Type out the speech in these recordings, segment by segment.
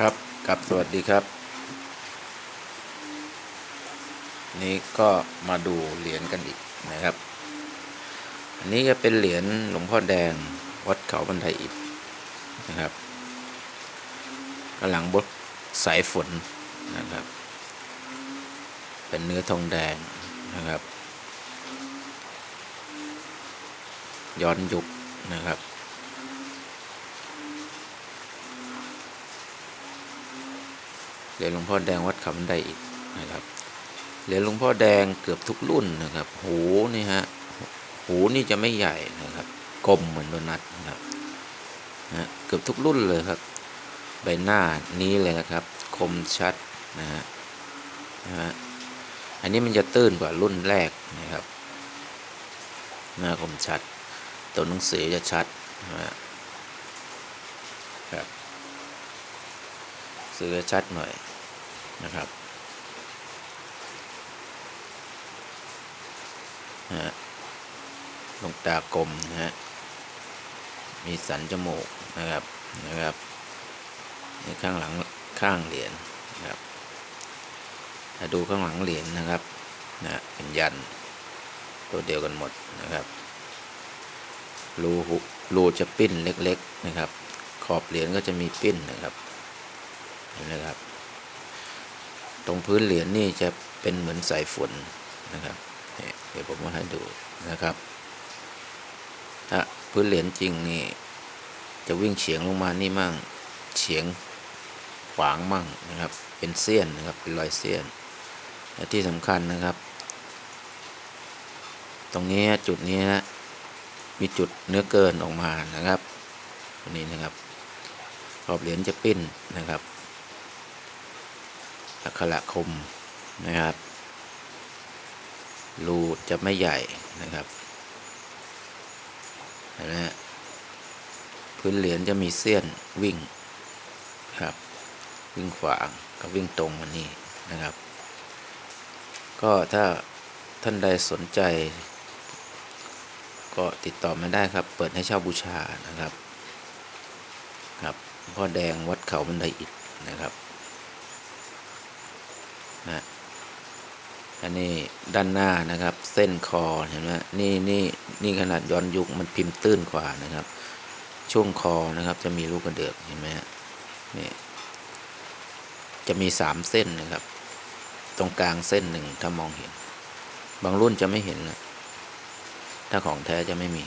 ครับกับสวัสดีครับ นี่ก็มาดูเหรียญกันอีกนะครับ อันนี้จะเป็นเหรียญหลวงพ่อแดงวัดเขาบันไดอิฐนะครับกำลังบดสายฝนนะครับ เป็นเนื้อทองแดงนะครับ ย้อนยุคนะครับ รียญหลวงพ่อแดงวัดขาบันไดอิฐนะครับเหรียญหลวงพ่อแดงเกือบทุกรุ่นนะครับ หูนี่ฮะหูนี่จะไม่ใหญ่นะครับกลมเหมือนโดนัทนะครับนะเกือบทุกรุ่นเลยครับ ใบหน้านี้เลยนะครับ คมชัดนะฮะนะฮะอันนี้มันจะตื้นกว่ารุ่นแรกนะครับ หน้าคมชัด ตัวหนังสือจะชัดนะฮะครับ สื่อชัดหน่อยนะครับนะฮะลงตากลมนะฮะมีสันจมูกนะครับนะครับในข้างหลังข้างเหรียญนะครับถ้าดูข้างหลังเหรียญนะครับนะเป็นยันตัวเดียวกันหมดนะครับรูหุรูจะปิ้นเล็ก ๆนะครับ ขอบเหรียญก็จะมีปิ้นนะครับ นไหมครับ ตรงพื้นเหรียญนี่จะเป็นเหมือนสายฝนนะครับ เดี๋ยวผมมาให้ดูนะครับ ถ้าพื้นเหรียญจริงนี่ จะวิ่งเฉียงลงมานี่มั่งเฉียงขวางมั่งนะครับ เป็นเสี้ยนนะครับ เป็นรอยเสี้ยน และที่สำคัญนะครับ ตรงนี้จุดนี้นะมีจุดเนื้อเกินออกมานะครับตรงนี้นะครับขอบเหรียญจะปิ้นนะครับ อักขระคมนะครับ รูจะไม่ใหญ่นะครับนไหมฮะพื้นเหรียญจะมีเส้นวิ่งครับวิ่งขวางกับวิ่งตรงมานี่นะครับ ก็ถ้าท่านใดสนใจ ก็ติดต่อมาได้ครับ เปิดให้เช่าบูชานะครับ ครับพ่อแดงวัดเขาบันไดอิฐนะครับ นะอันนี้ด้านหน้านะครับ เส้นคอเห็นไหมนี่นี่นี่ขนาดย้อนยุคมันพิมพ์ตื้นกว่านะครับ ช่วงคอนะครับจะมีลูกกระเดือกเห็นไหมนี่จะมีสามเส้นนะครับ ตรงกลางเส้นหนึ่งถ้ามองเห็น บางรุ่นจะไม่เห็นนะถ้าของแท้จะไม่มี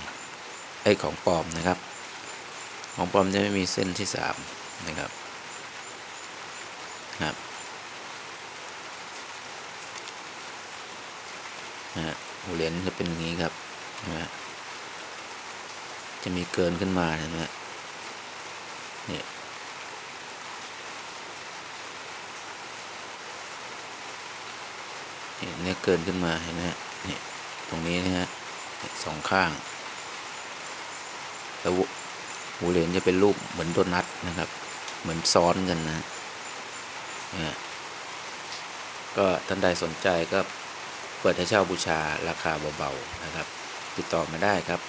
ไอ้ของปลอมนะครับ ของปลอมจะไม่มีเส้นที่สามนะครับครับ นะฮะหัวเหรียญจะเป็นอย่างนี้ครับนะฮะจะมีเกินขึ้นมาเห็นไหมฮะนี่เนี่ยเกินขึ้นมาเห็นไหมฮะนี่ตรงนี้นะฮะสองข้าง แล้วหูเหรียญจะเป็นรูปเหมือนโดนัทนะครับ เหมือนซ้อนกันนะ ก็ท่านใดสนใจก็ เปิดให้เช่าบูชาราคาเบาๆนะครับ ติดต่อมาได้ครับ